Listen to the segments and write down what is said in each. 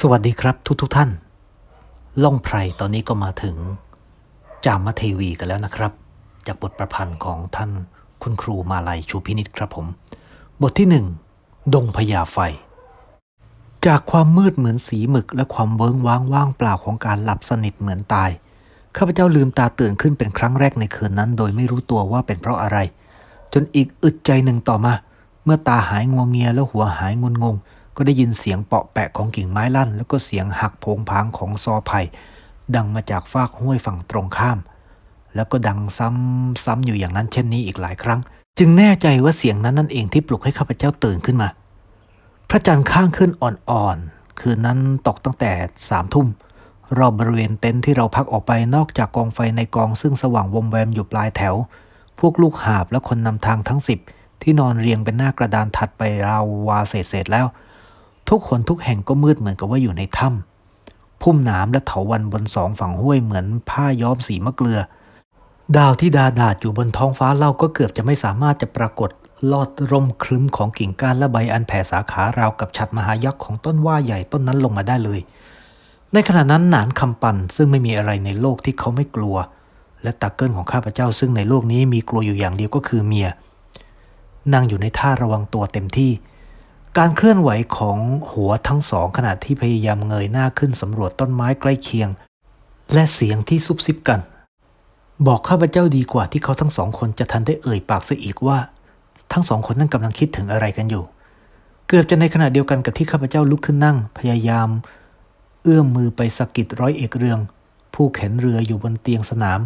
สวัสดีครับทุกทุกท่าน ล่องไพรตอนนี้ก็มาถึง จามเทวีกันแล้วนะครับ จากบทประพันธ์ของท่านคุณครูมาลัยชูพินิษครับผม บทที่หนึ่งดงพญาไฟ จากความมืดเหมือนสีหมึกและความเวิ้งว้างว่างเปล่าของการหลับสนิทเหมือนตาย ข้าพเจ้าลืมตาตื่นขึ้นเป็นครั้งแรกในคืนนั้น โดยไม่รู้ตัวว่าเป็นเพราะอะไร จนอีกอึดใจหนึ่งต่อมา เมื่อตาหายงัวเงียแล้วหัวหายงุนงง ก็ได้ยินเสียงเปาะแปะของกิ่งไม้ลั่น แล้วก็เสียงหักโผงผางของซอไผ่ดังมาจากฟากห้วยฝั่งตรงข้าม แล้วก็ดังซ้ำซ้ำอยู่อย่างนั้นเช่นนี้อีกหลายครั้ง จึงแน่ใจว่าเสียงนั้นนั่นเองที่ปลุกให้ข้าพเจ้าตื่นขึ้นมา พระจันทร์ข้างขึ้นอ่อนๆคืนนั้นตกตั้งแต่สามทุ่มรอบบริเวณเต็นท์ที่เราพักออกไปนอกจากกองไฟในกองซึ่งสว่างวมแวมอยู่ปลายแถว พวกลูกหาบและคนนำทางทั้งสิบที่นอนเรียงเป็นหน้ากระดานถัดไปราววาเศษๆแล้ว ทุกคนทุกแห่งก็มืดเหมือนกับว่าอยู่ในถ้ำพุ่มหนามและเถาวันบนสองฝั่งห้วยเหมือนผ้าย้อมสีมะเกลือ ดาวที่ดาดาดอยู่บนท้องฟ้าเล่าก็เกือบจะไม่สามารถจะปรากฏลอดร่มครึ้มของกิ่งก้านและใบอันแผ่สาขาราวกับฉัดมหายักษ์ของต้นว่าใหญ่ต้นนั้นลงมาได้เลย ในขณะนั้นหนานคำปันซึ่งไม่มีอะไรในโลกที่เขาไม่กลัว และตาเกิลของข้าพเจ้าซึ่งในโลกนี้มีกลัวอยู่อย่างเดียวก็คือเมียนั่งอยู่ในท่าระวังตัวเต็มที่ การเคลื่อนไหวของหัวทั้งสองขณะที่พยายามเงยหน้าขึ้นสำรวจต้นไม้ใกล้เคียง และเสียงที่ซุบซิบกัน บอกข้าพเจ้าดีกว่าที่เขาทั้งสองคนจะทันได้เอ่ยปากเสียอีกว่า ทั้งสองคนนั้นกำลังคิดถึงอะไรกันอยู่ เกือบจะในขณะเดียวกันกับที่ข้าพเจ้าลุกขึ้นนั่ง พยายาม เอื้อมมือไปสะกิดร้อยเอกเรือง ผู้เข็นเรืออยู่บนเตียงสนาม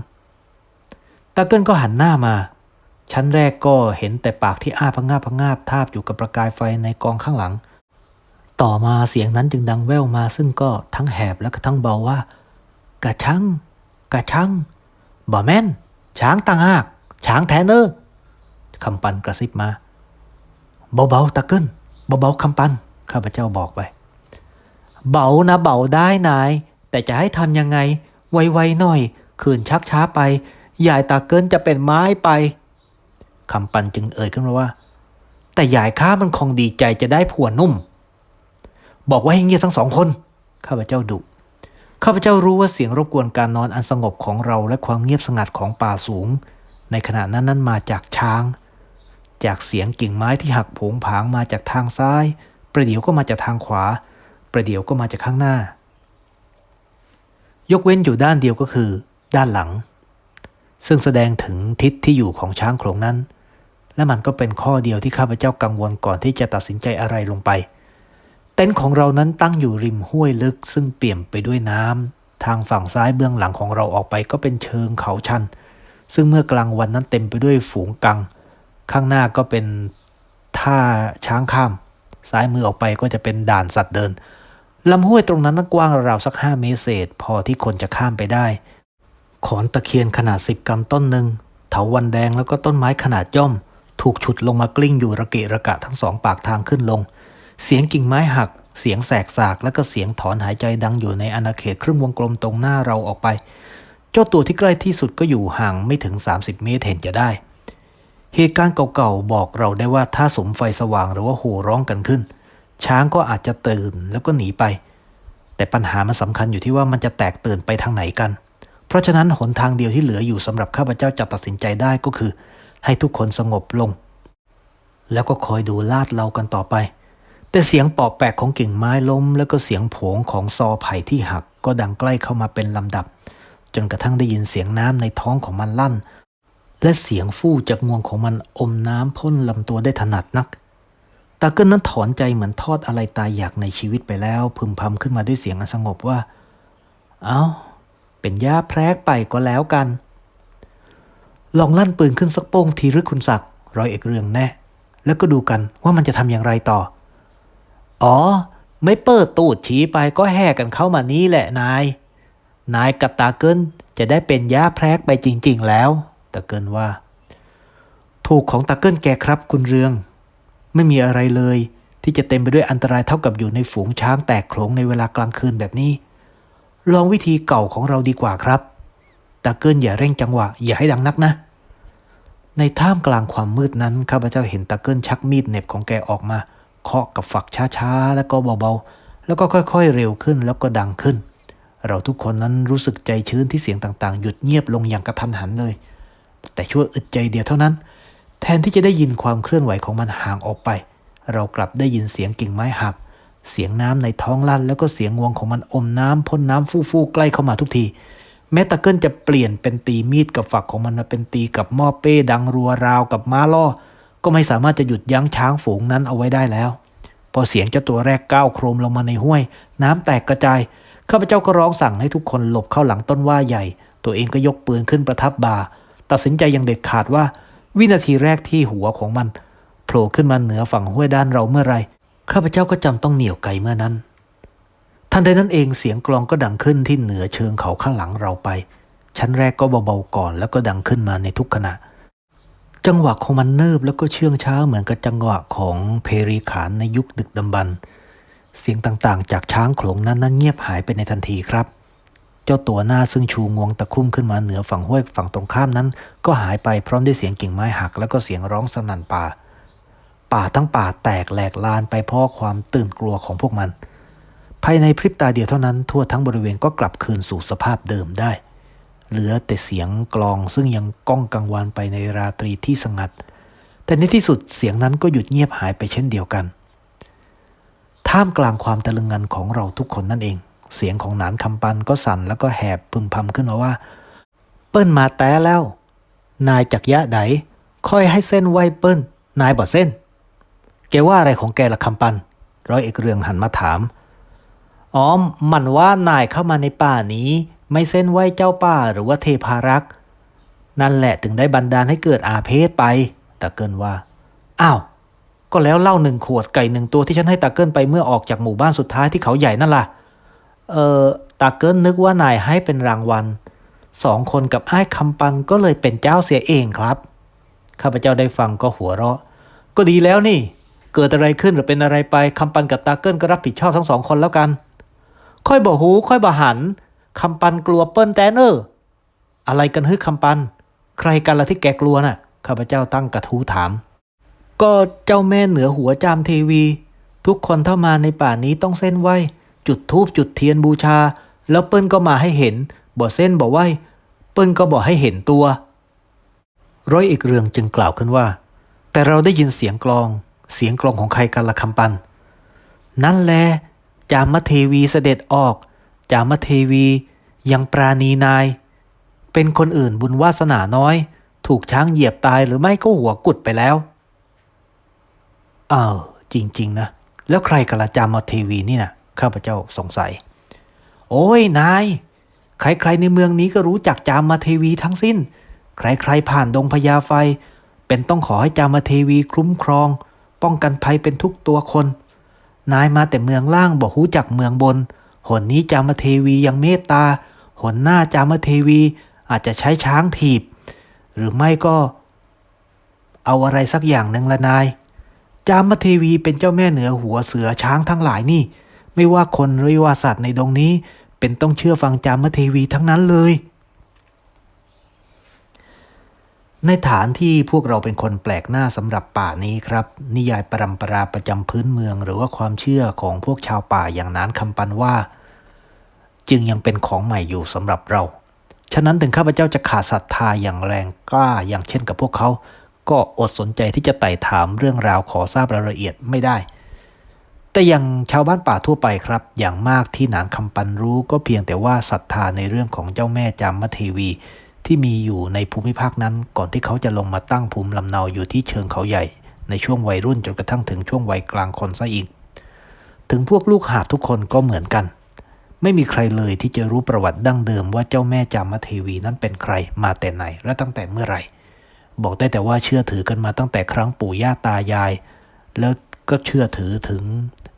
ตาเกิลก็หันหน้ามา ชั้นแรกก็เห็นแต่ปากที่อ้าพะงาบพะงาบทาบอยู่กับประกายไฟในกองข้างหลัง ต่อมาเสียงนั้นจึงดังแว่วมาซึ่งก็ทั้งแหบและก็ทั้งเบาว่า กะชังกะชังบ่แม่น ช้างต่างหาก ช้างแทนเนอร์คำปันกระซิบมา เบาๆตะเกิลเบาๆคำปัน ข้าพเจ้าบอกไป เบานะเบาได้นาย แต่จะให้ทำยังไง ไวๆหน่อย คืนชักช้าไปยายตาเกินจะเป็นไม้ไป คำปันจึงเอ่ยขึ้นมาว่า แต่ยายข้ามันคงดีใจจะได้ผัวนุ่ม บอกว่าให้เงียบทั้งสองคน ข้าพเจ้าดุข้าพเจ้ารู้ว่าเสียงรบกวนการนอนอันสงบของเราและความเงียบสงัดของป่าสูง ในขณะนั้นนั้นมาจากช้าง จากเสียงกิ่งไม้ที่หักผงผางมาจากทางซ้าย ประเดี๋ยวก็มาจากทางขวา ประเดี๋ยวก็มาจากข้างหน้า ยกเว้นอยู่ด้านเดียวก็คือ ด้านหลัง ซึ่งแสดงถึงทิศที่อยู่ของช้างโขลงนั้น และมันก็เป็นข้อเดียวที่ข้าพเจ้ากังวลก่อนที่จะตัดสินใจอะไรลงไป เต็นท์ของเรานั้นตั้งอยู่ริมห้วยลึก ซึ่งเปี่ยมไปด้วยน้ำทางฝั่งซ้ายเบื้องหลังของเราออกไปก็เป็นเชิงเขาชัน ซึ่งเมื่อกลางวันนั้นเต็มไปด้วยฝูงกัง ข้างหน้าก็เป็นท่าช้างข้าม ซ้ายมือออกไปก็จะเป็นด่านสัตว์เดินลำห้วยตรงนั้นนั้นกว้างราวสักห้าเมตรเศษ พอที่คนจะข้ามไปได้ ขอนตะเคียนขนาดสิบกำต้นหนึ่งเถาวันแดงแล้วก็ต้นไม้ขนาดย่อม ถูกฉุดลงมากลิ้งอยู่ระเกะระกะทั้งสองปากทางขึ้นลง เสียงกิ่งไม้หัก เสียงแสกสากและก็เสียงถอนหายใจดังอยู่ในอาณาเขตครึ่งวงกลมตรงหน้าเราออกไป เจ้าตัวที่ใกล้ที่สุดก็อยู่ห่างไม่ถึง 30 เมตรเห็นจะได้ เหตุการณ์เก่าๆบอกเราได้ว่าถ้าสมไฟสว่างหรือว่าโห่ร้องกันขึ้น ช้างก็อาจจะตื่นแล้วก็หนีไป แต่ปัญหามันสำคัญอยู่ที่ว่ามันจะแตกตื่นไปทางไหนกัน เพราะฉะนั้นหนทางเดียวที่เหลืออยู่สำหรับข้าพเจ้าจะตัดสินใจได้ก็คือ ให้ทุกคนสงบลง แล้วก็คอยดูลาดเรากันต่อไป แต่เสียงปอบแปลกของกิ่งไม้ล้ม แล้วก็เสียงผงของซอไผ่ที่หักก็ดังใกล้เข้ามาเป็นลำดับ จนกระทั่งได้ยินเสียงน้ำในท้องของมันลั่น และเสียงฟู่จากงวงของมันอมน้ำพ่นลำตัวได้ถนัดนักตาเกิลนั้นถอนใจเหมือนทอดอะไรตายอยากในชีวิตไปแล้ว พึมพำขึ้นมาด้วยเสียงอันสงบว่า เอา้า เป็นย่าแพรกไปก็แล้วกัน ลองลั่นปืนขึ้นสักโป้งทีหรือคุณศักดิ์ร้อยเอกเรืองแน่ แล้วก็ดูกันว่ามันจะทำอย่างไรต่อ อ๋อ ไม่เปิดตูดชี้ไปก็แห่กันเข้ามานี่แหละนาย นายกับตาเกิลจะได้เป็นย่าแพรกไปจริง ๆ แล้วตาเกิลว่า ถูกของตาเกิลแกครับคุณเรือง ไม่มีอะไรเลย ที่จะเต็มไปด้วยอันตรายเท่ากับอยู่ในฝูงช้างแตกโขลงในเวลากลางคืนแบบนี้ ลองวิธีเก่าของเราดีกว่าครับ ตาเกิลอย่าเร่งจังหวะ อย่าให้ดังนักนะ ในท่ามกลางความมืดนั้นข้าพเจ้าเห็นตาเกิลชักมีดเหน็บของแกออกมา เคาะกับฝักช้าๆ แล้วก็เบาๆ แล้วก็ค่อยๆ เร็วขึ้นแล้วก็ดังขึ้น เราทุกคนนั้นรู้สึกใจชื้นที่เสียงต่างๆ หยุดเงียบลงอย่างกระทันหันเลย แต่ชั่วอึดใจเดียวเท่านั้น แทนที่จะได้ยินความเคลื่อนไหวของมันห่างออกไป เรากลับได้ยินเสียงกิ่งไม้หักเสียงน้ำในท้องลั่นแล้วก็เสียงงวงของมันอมน้ำพ่นน้ำฟู่ๆใกล้เข้ามาทุกที แม้ตะเกิลจะเปลี่ยนเป็นตีมีดกับฝักของมันมาเป็นตีกับหม้อเป้ดังรัวราวกับม้าล่อ ก็ไม่สามารถจะหยุดยั้งช้างฝูงนั้นเอาไว้ได้แล้ว พอเสียงเจ้าตัวแรกก้าวโครมลงมาในห้วย น้ำแตกกระจายข้าพเจ้าก็ร้องสั่งให้ทุกคนหลบเข้าหลังต้นว่าใหญ่ ตัวเองก็ยกปืนขึ้นประทับบ่าตัดสินใจอย่างเด็ดขาดว่า วินาทีแรกที่หัวของมันโผล่ขึ้นมาเหนือฝั่งห้วยด้านเราเมื่อไรข้าพเจ้าก็จำต้องเหนี่ยวไกเมื่อนั้น ทันใดนั้นเองเสียงกลองก็ดังขึ้นที่เหนือเชิงเขาข้างหลังเราไป ชั้นแรกก็เบาๆก่อนแล้วก็ดังขึ้นมาในทุกขณะ จังหวะของมันเนิบแล้วก็เชื่องช้าเหมือนกับจังหวะของเพรีขานในยุคดึกดำบรรเสียงต่างๆ จากช้างโขลงนั้นนั้นเงียบหายไปในทันทีครับ เจ้าตัวหน้าซึ่งชูงวงตะคุ่มขึ้นมาเหนือฝั่งห้วยฝั่งตรงข้ามนั้น ก็หายไปพร้อมด้วยเสียงกิ่งไม้หัก แล้วก็เสียงร้องสนั่นป่า ป่าทั้งป่าแตกแหลกลานไปเพราะความตื่นกลัวของพวกมัน ภายในพริบตาเดียวเท่านั้นทั่วทั้งบริเวณก็กลับคืนสู่สภาพเดิมได้ เหลือแต่เสียงกลองซึ่งยังก้องกังวานไปในราตรีที่สงัด แต่ในที่สุดเสียงนั้นก็หยุดเงียบหายไปเช่นเดียวกัน ท่ามกลางความตะลึงงันของเราทุกคนนั่นเอง เสียงของหนานคำปันก็สั่นแล้วก็แหบพึมพำขึ้นมาว่า เปิ้ลมาแต่แล้ว นายจักยะไดค่อยให้เส้นไหวเปิ้ลนายบ่เส้น แกว่าอะไรของแกละคำปัน ร้อยเอกเรืองหันมาถาม อ๋อมันว่านายเข้ามาในป่านี้ ไม่เส้นไหวเจ้าป่าหรือว่าเทพารักษ์นั่นแหละถึงได้บันดาลให้เกิดอาเพศไปตะเกินว่าอ้าวก็แล้วเหล้าหนึ่งขวดไก่หนึ่งตัวที่ฉันให้ตาเกิลไปเมื่อออกจากหมู่บ้านสุดท้ายที่เขาใหญ่นั่นล่ะ เออตาเกิลนึกว่านายให้เป็นรางวัลสองคนกับไอ้คำปันก็เลยเป็นเจ้าเสียเองครับข้าพเจ้าได้ฟังก็หัวเราะ ก็ดีแล้วนี่ เกิดอะไรขึ้นหรือเป็นอะไรไปคำปันกับตาเกิลก็รับผิดชอบทั้งสองคนแล้วกัน ค่อยบ่หูค่อยบ่หันคำปันกลัวเปิ้ลแตนเนอร์อะไรกันฮึคำปัน ใครกันละที่แกกลัวน่ะข้าพเจ้าตั้งกระทู้ถาม ก็เจ้าแม่เหนือหัวจามเทวี ทุกคนถ้ามาในป่านี้ต้องเส้นไหวจุดธูปจุดเทียนบูชา แล้วเปิ้ลก็มาให้เห็นบ่เส้นบ่ไหวเปิ้ลก็บอกให้เห็นตัว ร้อยเอกเรืองจึงกล่าวขึ้นว่า แต่เราได้ยินเสียงกลอง เสียงกลองของใครกันละคำปัน นั่นแหละ จามเทวีเสด็จออก จามเทวียังปราณีนาย เป็นคนอื่นบุญวาสนาน้อย ถูกช้างเหยียบตายหรือไม่ก็หัวกุดไปแล้วอ้าวจริง ๆ นะ แล้วใครกันละจามเทวีนี่นะข้าพเจ้าสงสัย โอ้ยนาย ใคร ๆ ในเมืองนี้ก็รู้จักจามเทวีทั้งสิ้น ใคร ๆ ผ่านดงพญาไฟ เป็นต้องขอให้จามเทวีคุ้มครอง ป้องกันภัยเป็นทุกตัวคน นายมาแต่เมืองล่างบอกหูจักเมืองบน หนนี้จามเทวียังเมตตา หนหน้าจามเทวีอาจจะใช้ช้างถีบ หรือไม่ก็ เอาอะไรสักอย่างหนึ่งละนาย จามเทวีเป็นเจ้าแม่เหนือหัวเสือช้างทั้งหลายนี่ ไม่ว่าคนหรือว่าสัตว์ในดงนี้ เป็นต้องเชื่อฟังจามเทวีทั้งนั้นเลย ในฐานที่พวกเราเป็นคนแปลกหน้าสำหรับป่านี้ครับ นิยายปรำปราประจำพื้นเมือง หรือว่าความเชื่อของพวกชาวป่าอย่างนั้นคำปันว่า จึงยังเป็นของใหม่อยู่สำหรับเรา ฉะนั้นถึงข้าพเจ้าจะขาดศรัทธาอย่างแรงกล้าอย่างเช่นกับพวกเขา ก็อดสนใจที่จะไต่ถามเรื่องราวขอทราบรายละเอียดไม่ได้ แต่อย่างชาวบ้านป่าทั่วไปครับ อย่างมากที่นานคำปันรู้ก็เพียงแต่ว่าศรัทธาในเรื่องของเจ้าแม่จามเทวี ที่มีอยู่ในภูมิภาคนั้น ก่อนที่เขาจะลงมาตั้งภูมิลำเนาอยู่ที่เชิงเขาใหญ่ ในช่วงวัยรุ่นจนกระทั่งถึงช่วงวัยกลางคนซะอีก ถึงพวกลูกหาบทุกคนก็เหมือนกัน ไม่มีใครเลยที่จะรู้ประวัติดั้งเดิมว่าเจ้าแม่จามเทวีนั้นเป็นใครมาแต่ไหนและตั้งแต่เมื่อไหร่ บอกได้แต่ว่าเชื่อถือกันมาตั้งแต่ครั้งปู่ย่าตายาย แล้วก็เชื่อถือถึง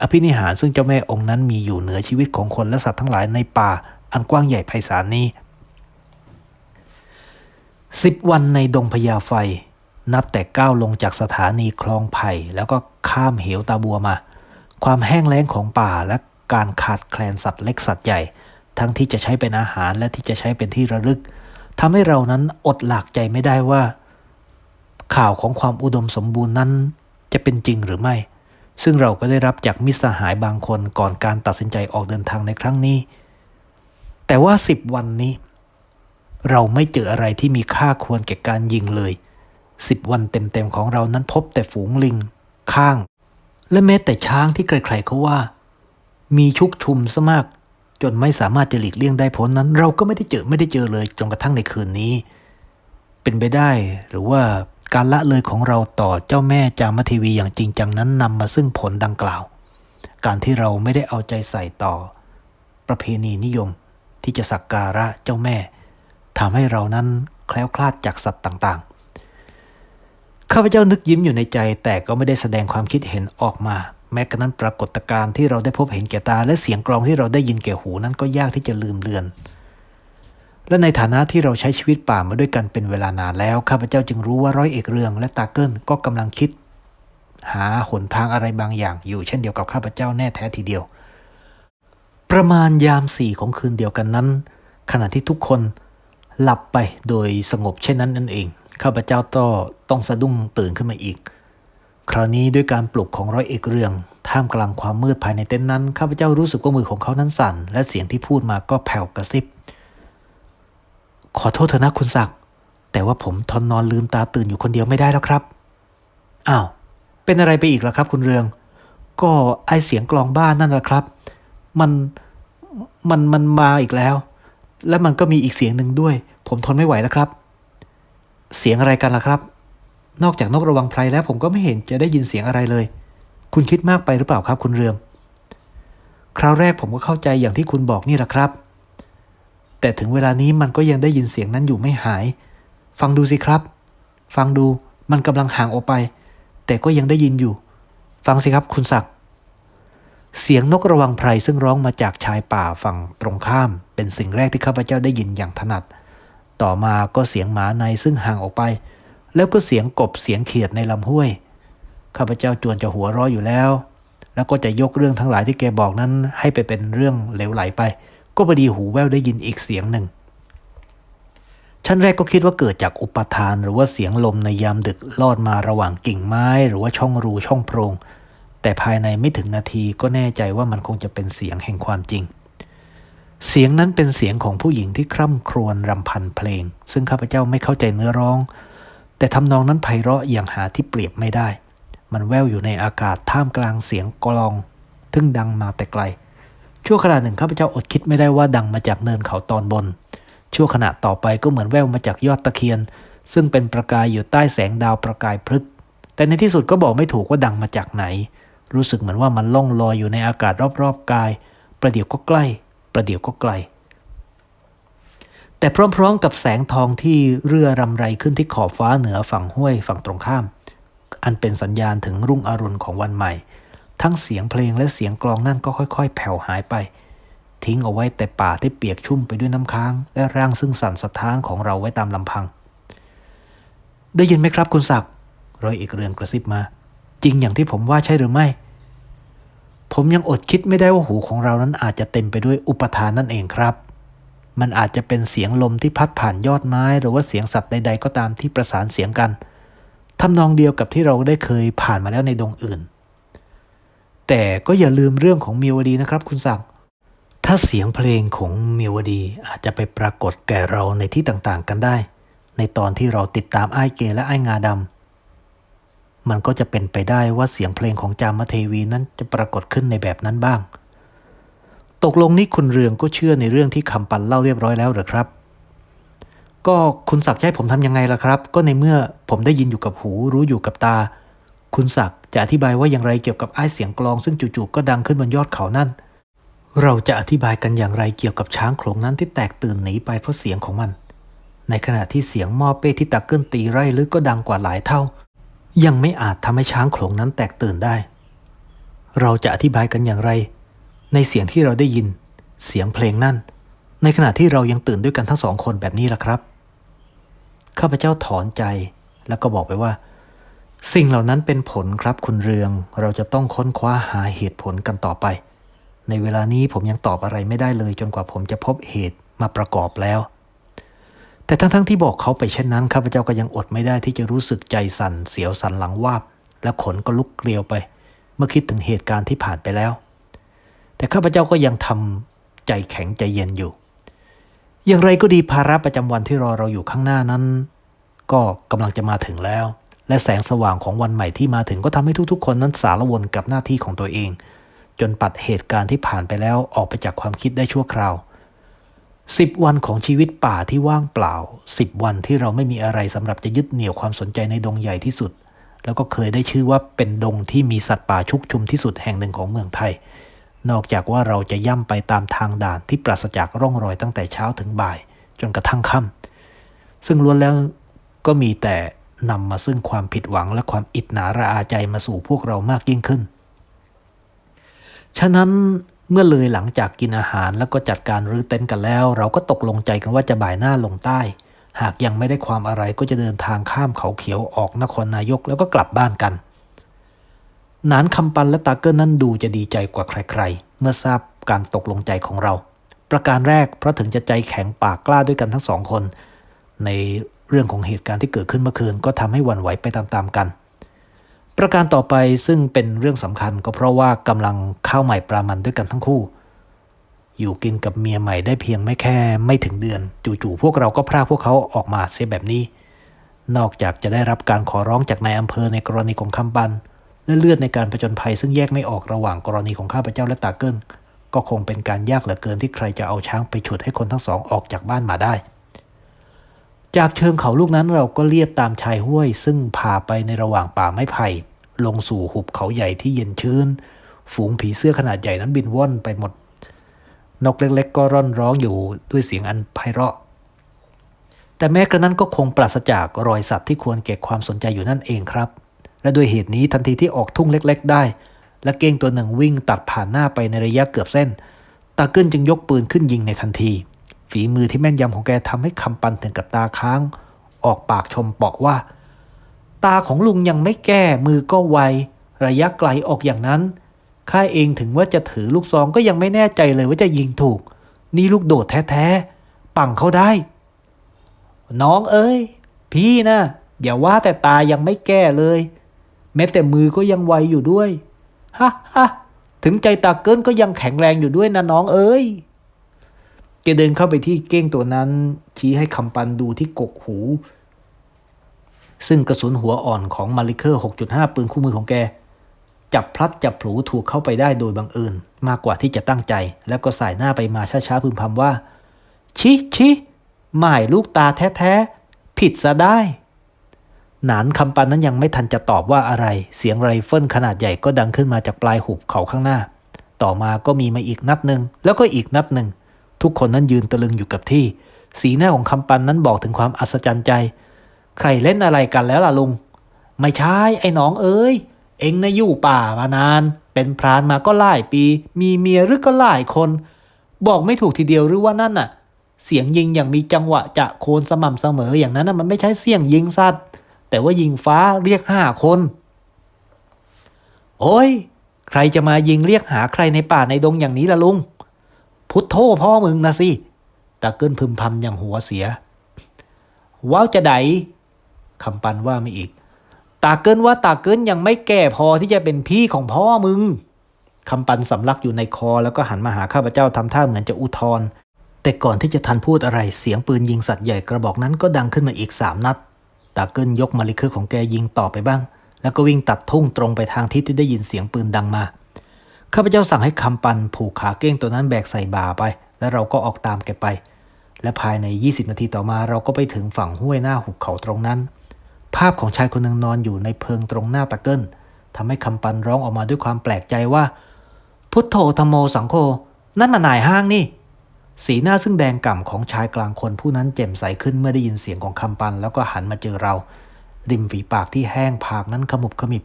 อภินิหารซึ่งเจ้าแม่องค์นั้นมีอยู่เหนือชีวิตของคนและสัตว์ทั้งหลายในป่า อันกว้างใหญ่ไพศาลนี้ สิบวันในดงพญาไฟ นับแต่ก้าวลงจากสถานีคลองไผ่ แล้วก็ข้ามเหวตาบัวมา ความแห้งแล้งของป่าและการขาดแคลนสัตว์เล็กสัตว์ใหญ่ ทั้งที่จะใช้เป็นอาหารและที่จะใช้เป็นที่ระลึกทำให้เรานั้นอดหลากใจไม่ได้ว่า ข่าวของความอุดมสมบูรณ์นั้นจะเป็นจริงหรือไม่ ซึ่งเราก็ได้รับจากมิตรสหายบางคนก่อนการตัดสินใจออกเดินทางในครั้งนี้ แต่ว่าสิบวันนี้ เราไม่เจออะไรที่มีค่าควรแก่การยิงเลยสิบวันเต็มๆของเรานั้นพบแต่ฝูงลิง ข้าง และแม้แต่ช้างที่ใครๆเขาว่า มีชุกชุมซะมาก จนไม่สามารถจะหลีกเลี่ยงได้พ้นนั้น เราก็ไม่ได้เจอไม่ได้เจอเลยจนกระทั่งในคืนนี้ เป็นไปได้หรือว่าการละเลยของเราต่อเจ้าแม่จามเทีวีอย่างจริงจังนั้นนำมาซึ่งผลดังกล่าว การที่เราไม่ได้เอาใจใส่ต่อ ประเพณีนิยมที่จะสักการะเจ้าแม่ ทำให้เรานั้นแคล้วคลาดจากสัตว์ต่างๆ ข้าพเจ้านึกยิ้มอยู่ในใจแต่ก็ไม่ได้แสดงความคิดเห็นออกมา แม้กระนั้นปรากฏการณ์ที่เราได้พบเห็นแก่ตา และเสียงกลองที่เราได้ยินแก่หูนั้นก็ยากที่จะลืมเลือน และในฐานะที่เราใช้ชีวิตป่ามาด้วยกันเป็นเวลานานแล้วข้าพเจ้าจึงรู้ว่าร้อยเอกเรือง และตาเกิลก็กำลังคิด หาหนทางอะไรบางอย่างอยู่เช่นเดียวกับข้าพเจ้าแน่แท้ทีเดียว ประมาณยามสี่ของคืนเดียวกันนั้น ขณะที่ทุกคน หลับไปโดยสงบเช่นนั้นนั่นเอง ข้าพเจ้าก็ต้องสะดุ้งตื่นขึ้นมาอีก คราวนี้ด้วยการปลุกของร้อยเอกเรือง ท่ามกลางความมืดภายในเต็นท์นั้น ข้าพเจ้ารู้สึกว่ามือของเขานั้นสั่น และเสียงที่พูดมาก็แผ่วกระซิบ ขอโทษเถอะนะคุณศักดิ์ แต่ว่าผมทนนอนลืมตาตื่นอยู่คนเดียวไม่ได้แล้วครับ อ้าว เป็นอะไรไปอีกล่ะครับ คุณเรือง ก็ไอเสียงกลองบ้านนั่นแหละครับ มัน มัน มันมาอีกแล้ว และมันก็มีอีกเสียงหนึ่งด้วย ผมทนไม่ไหวแล้วครับ เสียงอะไรกันล่ะครับ นอกจากนกระวังไพรแล้วผมก็ไม่เห็นจะได้ยินเสียงอะไรเลย คุณคิดมากไปหรือเปล่าครับ คุณเรือง คราวแรกผมก็เข้าใจอย่างที่คุณบอกนี่แหละครับ แต่ถึงเวลานี้มันก็ยังได้ยินเสียงนั้นอยู่ไม่หาย ฟังดูสิครับ ฟังดูมันกำลังห่างออกไป แต่ก็ยังได้ยินอยู่ ฟังสิครับคุณศักดิ์ เสียงนกระวังไพรซึ่งร้องมาจากชายป่าฝั่งตรงข้าม เป็นสิ่งแรกที่ข้าพเจ้าได้ยินอย่างถนัด ต่อมาก็เสียงหมาในซึ่งห่างออกไป แล้วก็เสียงกบเสียงเขียดในลำห้วย ข้าพเจ้าจวนจะหัวร้ออยู่แล้ว แล้วก็จะยกเรื่องทั้งหลายที่แกบอกนั้น ให้ไปเป็นเรื่องเหลวไหลไป ก็พอดีหูแว่วได้ยินอีกเสียงหนึ่งชั้นแรกก็คิดว่าเกิดจากอุปทานหรือว่าเสียงลมในยามดึกลอดมาระหว่างกิ่งไม้ หรือว่าช่องรูช่องโพรง แต่ภายในไม่ถึงนาทีก็แน่ใจว่ามันคงจะเป็นเสียงแห่งความจริง เสียงนั้นเป็นเสียงของผู้หญิงที่คร่ำครวญรำพันเพลง ซึ่งข้าพเจ้าไม่เข้าใจเนื้อร้อง แต่ทำนองนั้นไพเราะอย่างหาที่เปรียบไม่ได้ มันแว่วอยู่ในอากาศท่ามกลางเสียงกลองทึ่งดังมาแต่ไกล ชั่วขณะหนึ่งข้าพเจ้าอดคิดไม่ได้ว่าดังมาจากเนินเขาตอนบน ชั่วขณะต่อไปก็เหมือนแว่วมาจากยอดตะเคียน ซึ่งเป็นประกายอยู่ใต้แสงดาวประกายพลึกแต่ในที่สุดก็บอกไม่ถูกว่าดังมาจากไหน รู้สึกเหมือนว่ามันล่องลอยอยู่ในอากาศรอบๆกาย ประเดี๋ยวก็ใกล้ ประเดี๋ยวก็ไกล แต่พร้อมๆกับแสงทองที่เรือรำไรขึ้นที่ขอบฟ้าเหนือฝั่งห้วยฝั่งตรงข้าม อันเป็นสัญญาณถึงรุ่งอรุณของวันใหม่ ทั้งเสียงเพลงและเสียงกลองนั่นก็ค่อยๆ แผ่วหายไป ทิ้งเอาไว้แต่ป่าที่เปียกชุ่มไปด้วยน้ำค้าง และร่างซึ่งสั่นสะท้านของเราไว้ตามลำพัง ได้ยินไหมครับคุณศักดิ์รอยเอกเรืองกระซิบมา จริงอย่างที่ผมว่าใช่หรือไม่ ผมยังอดคิดไม่ได้ว่าหูของเรานั้นอาจจะเต็มไปด้วยอุปทานนั่นเองครับ มันอาจจะเป็นเสียงลมที่พัดผ่านยอดไม้ หรือว่าเสียงสัตว์ใด ๆ ก็ตามที่ประสานเสียงกันทำนองเดียวกับที่เราได้เคยผ่านมาแล้วในดงอื่น แต่ก็อย่าลืมเรื่องของเมียวดีนะครับ คุณศักดิ์ถ้าเสียงเพลงของเมียวดีอาจจะไปปรากฏแก่เราในที่ต่างๆ กันได้ ในตอนที่เราติดตามไอ้ายเกและไอ้งาดำ มันก็จะเป็นไปได้ว่าเสียงเพลงของจามเทวีนั้นจะปรากฏขึ้นในแบบนั้นบ้าง ตกลงนี่คุณเรืองก็เชื่อในเรื่องที่คำปันเล่าเรียบร้อยแล้วหรือครับ ก็คุณศักดิ์ให้ผมทำยังไงล่ะครับ ก็ในเมื่อผมได้ยินอยู่กับหูรู้อยู่กับตา คุณศักดิ์จะอธิบายว่าอย่างไรเกี่ยวกับไอ้เสียงกลอง ซึ่งจู่ๆก็ดังขึ้นบนยอดเขานั่น เราจะอธิบายกันอย่างไรเกี่ยวกับช้างโขลงนั้นที่แตกตื่นหนีไปเพราะเสียงของมัน ในขณะที่เสียงมอเป้ที่ตะเกิลตีไร่ลึกก็ดังกว่าหลายเท่า ยังไม่อาจทำให้ช้างโขลงนั้นแตกตื่นได้ เราจะอธิบายกันอย่างไร ในเสียงที่เราได้ยิน เสียงเพลงนั่น ในขณะที่เรายังตื่นด้วยกันทั้งสองคนแบบนี้ล่ะครับ ข้าพเจ้าถอนใจแล้วก็บอกไปว่า สิ่งเหล่านั้นเป็นผลครับคุณเรือง เราจะต้องค้นคว้าหาเหตุผลกันต่อไป ในเวลานี้ผมยังตอบอะไรไม่ได้เลยจนกว่าผมจะพบเหตุมาประกอบแล้ว แต่ทั้งๆทที่บอกเขาไปเช่นนั้นข้าพเจ้าก็ยังอดไม่ได้ที่จะรู้สึกใจสั่นเสียวสันหลังวาบ และขนก็ลุกเกลียวไป เมื่อคิดถึงเหตุการณ์ที่ผ่านไปแล้ว แต่ข้าพเจ้าก็ยังทำใจแข็งใจเย็นอยู่ อย่างไรก็ดีภาระประจำวันที่รอเราอยู่ข้างหน้านั้น ก็กำลังจะมาถึงแล้ว และแสงสว่างของวันใหม่ที่มาถึงก็ทำให้ทุกๆ คนนั้นสารวนกับหน้าที่ของตัวเอง จนปัดเหตุการณ์ที่ผ่านไปแล้วออกไปจากความคิดได้ชั่วคราว สิบวันของชีวิตป่าที่ว่างเปล่าสิบวันที่เราไม่มีอะไรสำหรับจะยึดเหนี่ยวความสนใจในดงใหญ่ที่สุด แล้วก็เคยได้ชื่อว่าเป็นดงที่มีสัตว์ป่าชุกชุมที่สุดแห่งหนึ่งของเมืองไทย นอกจากว่าเราจะย่ำไปตามทางด่านที่ปราศจากร่องรอยตั้งแต่เช้าถึงบ่าย จนกระทั่งค่ำซึ่งล้วนแล้วก็มีแต่นำมาซึ่งความผิดหวังและความอิจนาระอาใจมาสู่พวกเรามากยิ่งขึ้น ฉะนั้น เมื่อเลยหลังจากกินอาหารแล้วก็จัดการรื้อเต็นท์กันแล้ว เราก็ตกลงใจกันว่าจะบ่ายหน้าลงใต้ หากยังไม่ได้ความอะไรก็จะเดินทางข้ามเขาเขียวออกนครนายกแล้วก็กลับบ้านกัน นานคำปันและตาเกิลนั้นดูจะดีใจกว่าใคร ๆ เมื่อทราบการตกลงใจของเรา ประการแรกเพราะถึงจะใจแข็งปากกล้าด้วยกันทั้งสองคน ในเรื่องของเหตุการณ์ที่เกิดขึ้นเมื่อคืนก็ทำให้วันไหวไปตามๆกัน ประการต่อไปซึ่งเป็นเรื่องสำคัญก็เพราะว่ากำลังข้าวใหม่ปลามันด้วยกันทั้งคู่ อยู่กินกับเมียใหม่ได้เพียงไม่แค่ไม่ถึงเดือน จู่ๆพวกเราก็พรากพวกเขาออกมาเสียแบบนี้ นอกจากจะได้รับการขอร้องจากนายอำเภอในกรณีของคำปันและเลือดในการผจญภัยซึ่งแยกไม่ออกระหว่างกรณีของข้าพเจ้าและตาเกิลก็คงเป็นการยากเหลือเกินที่ใครจะเอาช้างไปฉุดให้คนทั้งสองออกจากบ้านมาได้ จากเชิงเขาลูกนั้นเราก็เลียบตามชายห้วย ซึ่งพาไปในระหว่างป่าไม้ไผ่ ลงสู่หุบเขาใหญ่ที่เย็นชื้น ฝูงผีเสื้อขนาดใหญ่นั้นบินว่อนไปหมด นกเล็กๆ ก็ร่อนร้องอยู่ด้วยเสียงอันไพเราะ แต่แม้กระนั้นก็คงปราศจากรอยสัตว์ที่ควรเก็บความสนใจอยู่นั่นเองครับ และด้วยเหตุนี้ทันทีที่ออกทุ่งเล็ก ๆ ได้ และเก้งตัวหนึ่งวิ่งตัดผ่านหน้าไปในระยะเกือบเส้น ตาเกิลจึงยกปืนขึ้นยิงในทันที ฝีมือที่แม่นยำของแกทำให้คำปันถึงกับตาค้าง ออกปากชมเปาะว่า ตาของลุงยังไม่แก้มือก็ไว ระยะไกลออกอย่างนั้น ข้าเองถึงว่าจะถือลูกซองก็ยังไม่แน่ใจเลยว่าจะยิงถูก นี่ลูกโดดแท้ๆ ปังเขาได้ น้องเอ้ย พี่นะ อย่าว่าแต่ตายังไม่แก้เลย แม้แต่มือก็ยังไวอยู่ด้วยฮะฮะถึงใจตาเกินก็ยังแข็งแรงอยู่ด้วยนะน้องเอ้ยแกเดินเข้าไปที่เก้งตัวนั้น ชี้ให้คำปันดูที่กกหู ซึ่งกระสุนหัวอ่อนของมาริเคอร์ 6.5 ปืนคู่มือของแก จับพลัดจับผลูถูกเข้าไปได้โดยบังเอิญ มากกว่าที่จะตั้งใจ แล้วก็สายหน้าไปมาช้าๆพึมพำว่า ชิชิหมายลูกตาแท้ๆ ผิดซะได้ หนานคำปันนั้นยังไม่ทันจะตอบว่าอะไร เสียงไรเฟิลขนาดใหญ่ก็ดังขึ้นมาจากปลายหุบเขาข้างหน้า ต่อมาก็มีมาอีกนัดหนึ่งแล้วก็อีกนัดหนึ่งทุกคนนั้นยืนตะลึงอยู่กับที่ สีหน้าของคำปันนั้นบอกถึงความอัศจรรย์ใจ ใครเล่นอะไรกันแล้วล่ะลุง ไม่ใช่ไอ้น้องเอ้ย เอ็งนะอยู่ป่ามานาน เป็นพรานมาก็หลายปี มีเมียหรือก็หลายคน บอกไม่ถูกทีเดียวหรือว่านั่นน่ะ เสียงยิงอย่างมีจังหวะจะโคนสม่ำเสมออย่างนั้นน่ะมันไม่ใช่เสียงยิงสัตว์ แต่ว่ายิงฟ้าเรียกห้าคน โอ้ย ใครจะมายิงเรียกหาใครในป่าในดงอย่างนี้ล่ะลุง พุทโธพ่อมึงนะสิตาเกิลพึมพำอย่างหัวเสียว้าวจะได คำปันว่าไม่อีก ตาเกินว่าตาเกินยังไม่แก่พอที่จะเป็นพี่ของพ่อมึงคำปันสำลักอยู่ในคอแล้วก็หันมาหาข้าพเจ้าทำท่าเหมือนจะอุทธรแต่ก่อนที่จะทันพูดอะไรเสียงปืนยิงสัตว์ใหญ่กระบอกนั้นก็ดังขึ้นมาอีกสามนัด ตาเกิลยกมาลิเคอของแกยิงต่อไปบ้าง แล้วก็วิ่งตัดทุ่งตรงไปทางทิศที่ได้ยินเสียงปืนดังมาข้าพเจ้าสั่งให้คำปันผูกขาเก้งตัวนั้นแบกใส่บ่าไป แล้วเราก็ออกตามแกไป และภายใน 20 นาทีต่อมาเราก็ไปถึงฝั่งห้วยหน้าหุบเขาตรงนั้น ภาพของชายคนหนึ่งนอนอยู่ในเพิงตรงหน้าตะเกิลทำให้คำปันร้องออกมาด้วยความแปลกใจว่า พุทโธธรรมโมสังโฆนั่นมานายห้างนี่ สีหน้าซึ่งแดงก่ำของชายกลางคนผู้นั้นแจ่มใสขึ้นเมื่อได้ยินเสียงของคำปันแล้วก็หันมาเจอเรา ริมฝีปากที่แห้งผากนั้นขมุบขมิบ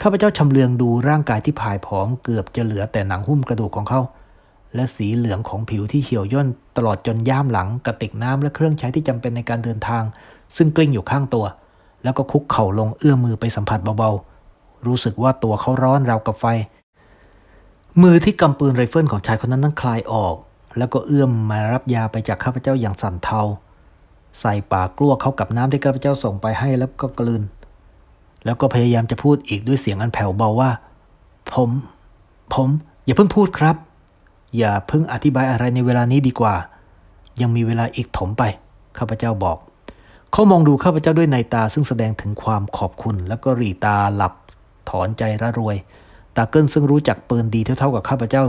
ข้าพเจ้าชำเลืองดูร่างกายที่ผายผอมเกือบจะเหลือแต่หนังหุ้มกระดูกของเขา และสีเหลืองของผิวที่เหี่ยวย่นตลอดจนย่ามหลังกระติกน้ำและเครื่องใช้ที่จำเป็นในการเดินทาง ซึ่งกลิ้งอยู่ข้างตัว แล้วก็คุกเข่าลงเอื้อมมือไปสัมผัสเบาๆ รู้สึกว่าตัวเขาร้อนราวกับไฟ มือที่กำปืนไรเฟิลของชายคนนั้นนั้นคลายออก แล้วก็เอื้อมมารับยาไปจากข้าพเจ้าอย่างสั่นเทา ใส่ปากกลัวเข้ากับน้ำที่ข้าพเจ้าส่งไปให้แล้วก็กลืน แล้วก็พยายามจะพูดอีกด้วยเสียงอันแผ่วเบาว่า ผม ผม อย่าเพิ่งพูดครับ อย่าเพิ่งอธิบายอะไรในเวลานี้ดีกว่า ยังมีเวลาอีกถมไปข้าพเจ้าบอก เขามองดูข้าพเจ้าด้วยในตาซึ่งแสดงถึงความขอบคุณ แล้วก็หรีตาหลับถอนใจระรวย ตาเกิลซึ่งรู้จักปืนดีเท่าๆกับข้าพเจ้า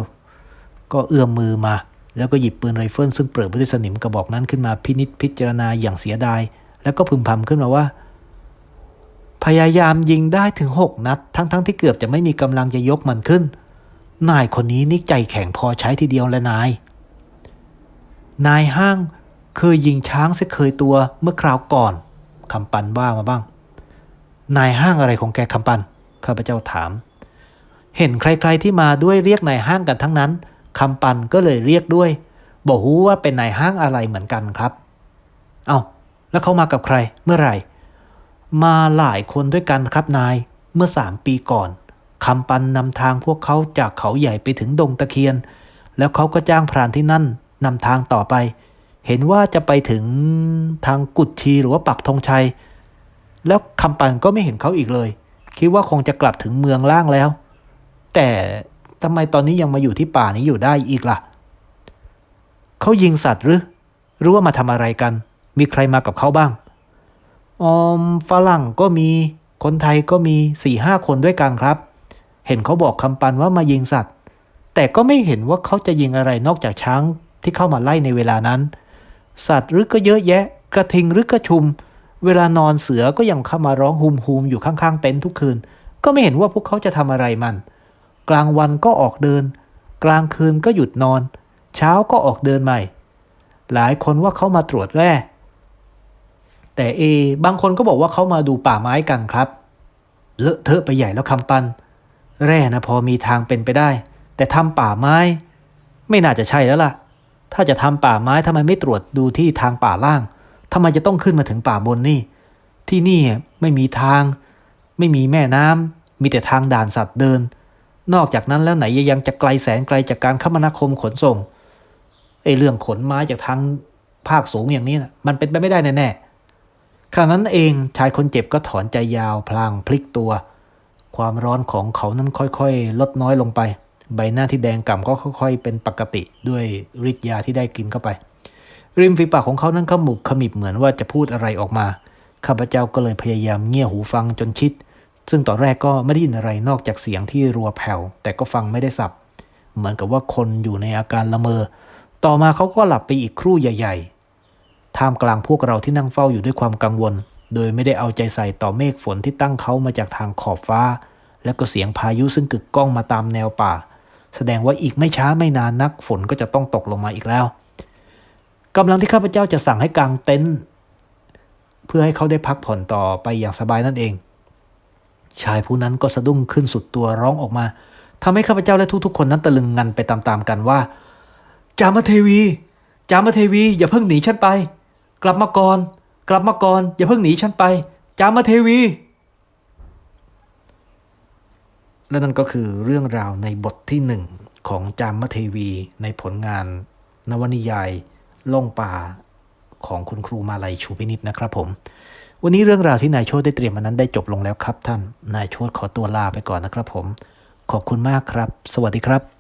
ก็เอื้อมมือมา แล้วก็หยิบปืนไรเฟิลซึ่งเปลือกไปด้วยสนิมกระบอกนั้นขึ้นมาพินิษพิจารณาอย่างเสียดาย แล้วก็พึมพำขึ้นมาว่า พยายามยิงได้ถึงหกนัด ทั้งๆทที่เกือบจะไม่มีกำลังจะยกมันขึ้น นายคนนี้นี่ใจแข็งพอใช้ทีเดียวและนาย นายห้าง เคยยิงช้างเสียเคยตัวเมื่อคราวก่อนคำปันว่ามาบ้าง นายห้างอะไรของแกคำปันข้าพเจ้าถาม เห็นใครๆที่มาด้วยเรียกนายห้างกันทั้งนั้นคำปันก็เลยเรียกด้วยบอกว่าเป็นนายห้างอะไรเหมือนกันครับ เอา้าแล้วเขามากับใครเมื่อไหร่ มาหลายคนด้วยกันครับนายเมื่อสามปีก่อนคำปันนำทางพวกเขาจากเขาใหญ่ไปถึงดงตะเคียน แล้วเขาก็จ้างพรานที่นั่นนำทางต่อไป เห็นว่าจะไปถึงทางกุดชีหรือว่าปักธงชัย แล้วคำปันก็ไม่เห็นเขาอีกเลย คิดว่าคงจะกลับถึงเมืองล่างแล้ว แต่ทำไมตอนนี้ยังมาอยู่ที่ป่านี้อยู่ได้อีกล่ะ เขายิงสัตว์หรือ หรือว่ามาทำอะไรกัน มีใครมากับเขาบ้างออมฝรั่งก็มี คนไทยก็มีสี่ห้าคนด้วยกันครับ เห็นเขาบอกคำปันว่ามายิงสัตว์ แต่ก็ไม่เห็นว่าเขาจะยิงอะไรนอกจากช้างที่เข้ามาไล่ในเวลานั้น สัตว์หรือก็เยอะแยะ กระทิงหรือกระชุม เวลานอนเสือก็ยังเข้ามาร้องฮูมฮูมอยู่ข้างๆเต็นท์ทุกคืน ก็ไม่เห็นว่าพวกเขาจะทำอะไรมัน กลางวันก็ออกเดิน กลางคืนก็หยุดนอน เช้าก็ออกเดินใหม่ หลายคนว่าเขามาตรวจแร่แต่เอบางคนก็บอกว่าเขามาดูป่าไม้กันครับเลอะเทอะไปใหญ่แล้วคำปัน แร่นะพอมีทางเป็นไปได้ แต่ทำป่าไม้ ไม่น่าจะใช่แล้วล่ะ ถ้าจะทำป่าไม้ทำไมไม่ตรวจดูที่ทางป่าล่างทำไมจะต้องขึ้นมาถึงป่าบนนี่ ที่นี่ไม่มีทาง ไม่มีแม่น้ำมีแต่ทางด่านสัตว์เดิน นอกจากนั้นแล้วไหนยังจะไกลแสนไกลจากการคมนาคมขนส่งไอ้เรื่องขนไม้จากทางภาคสูงอย่างนี้นะมันเป็นไปไม่ได้แน่ๆขณะนั้นเองชายคนเจ็บก็ถอนใจยาวพลางพลิกตัว ความร้อนของเขานั้นค่อยๆ ลดน้อยลงไป ใบหน้าที่แดงก่ำก็ค่อย ๆ เป็นปกติด้วยฤทธิ์ยาที่ได้กินเข้าไป ริมฝีปากของเขานั้นขมุบขมิบเหมือนว่าจะพูดอะไรออกมา ข้าพเจ้าก็เลยพยายามเงี่ยหูฟังจนชิด ซึ่งตอนแรกก็ไม่ได้ยินอะไรนอกจากเสียงที่รัวแผ่วแต่ก็ฟังไม่ได้สับ เหมือนกับว่าคนอยู่ในอาการละเมอ ต่อมาเขาก็หลับไปอีกครู่ใหญ่ ๆ ท่ามกลางพวกเราที่นั่งเฝ้าอยู่ด้วยความกังวล โดยไม่ได้เอาใจใส่ต่อเมฆฝนที่ตั้งเขามาจากทางขอบฟ้า และก็เสียงพายุซึ่งกึกก้องมาตามแนวป่า แสดงว่าอีกไม่ช้าไม่นานนักฝนก็จะต้องตกลงมาอีกแล้วกำลังที่ข้าพเจ้าจะสั่งให้กางเต็นท์เพื่อให้เขาได้พักผ่อนต่อไปอย่างสบายนั่นเอง ชายผู้นั้นก็สะดุ้งขึ้นสุดตัวร้องออกมาทำให้ข้าพเจ้าและทุกๆคนนั้นตะลึงงันไปตามๆกันว่า จามเทวี จามเทวี อย่าเพิ่งหนีฉันไป กลับมาก่อน กลับมาก่อน อย่าเพิ่งหนีฉันไป จามเทวี และนั่นก็คือเรื่องราวในบทที่หนึ่งของจามเทวีในผลงาน นวนิยายล่องป่าของคุณครูมาลัยชูพินิษนะครับผม วันนี้เรื่องราวที่นายโชตได้เตรียมมานั้นได้จบลงแล้วครับท่าน นายโชตขอตัวลาไปก่อนนะครับผม ขอบคุณมากครับ สวัสดีครับ